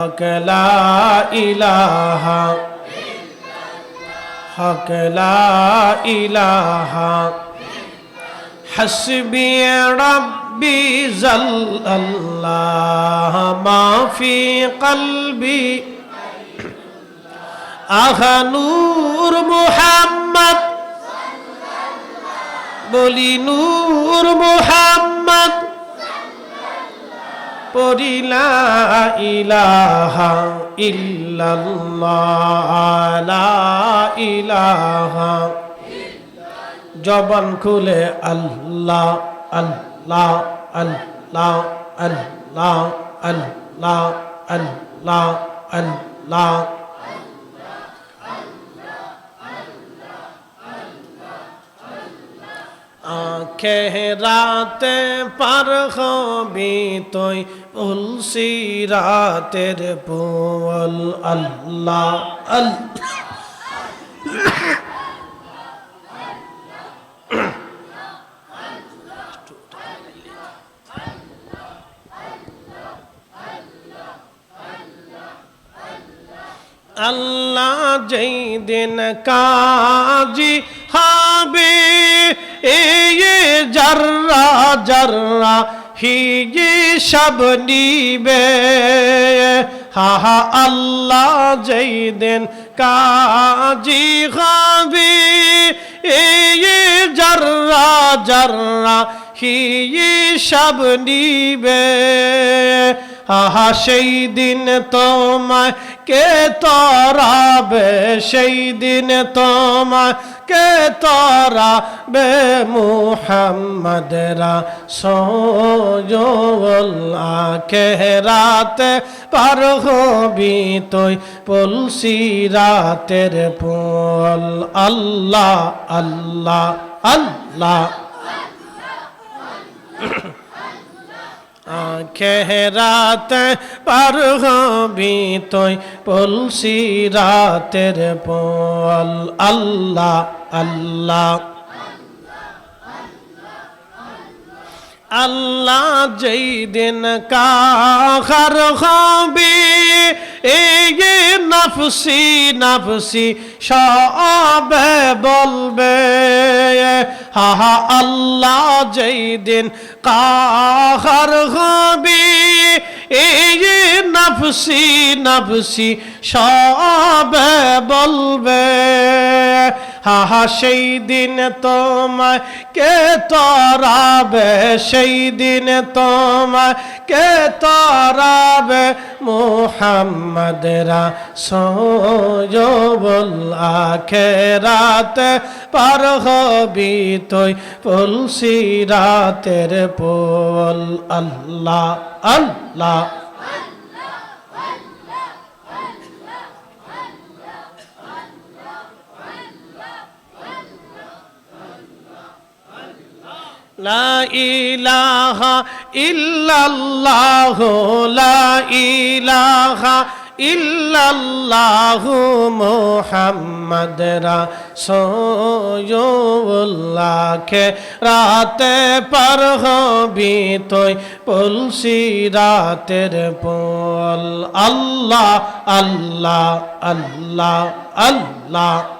حق لا إله. حق لا إله. حسبي ربي زل الله. ما في قلبي أخا نور محمد. بولي نور محمد. পড়িলা ইলাহা ইল্লাল্লাহ ইলাহা জবান খুলে আল্লাহ আল্লাহ আল্লাহ আল্লাহ আল্লাহ আল্লাহ আল্লাহ। আখে রাতে পার হবি তুই উলসি রাতের পোল আল্লাহ আল্লাহ আল্লাহ যেই দিন কাজি হবে এই জর্রা জর্রা হিজি সব নিবে। হা হা, আল্লাহ যেই দিন কাজি হবে। এই জর্রা জর্রা হিজি সব নিবে। আহা, সেই দিন তোমায় কে তরাবে? সেই দিন তোমায় কে তরাবে? মুহাম্মদরা সোজোল্লা কে রাতে পার হবি তুই পলসি রাতের পোল আল্লাহ আল্লাহ আল্লাহ। খেহরাত পার হবি তোই পলসি রাতের পল। আল্লাহ আল্লাহ। আল্লাহ যেই দিন কাহার হবি নফসি, নাফসি সবে বলবে। হাহা, আল্লাহ যেই দিন কাহার হবি, এই নাফসি নাফসি সবে বলবে। হা হা সেই দিন তোমায় কে তরাবে? সেই দিন তোমায় কে তরাবে? মোহাম্মদরা সোজবল আখেরাত পার হবি তুই পলসি রাতের পোল আল্লাহ আল্লাহ। লা ইলাহা ইল্লাল্লাহ, লা ইলাহা ইল্লাল্লাহু মুহাম্মদ রাসূলুল্লাহ কে রাতে পার হবি তুই, পুলসি রাতের পোল। আল্লাহ আল্লাহ আল্লাহ আল্লাহ।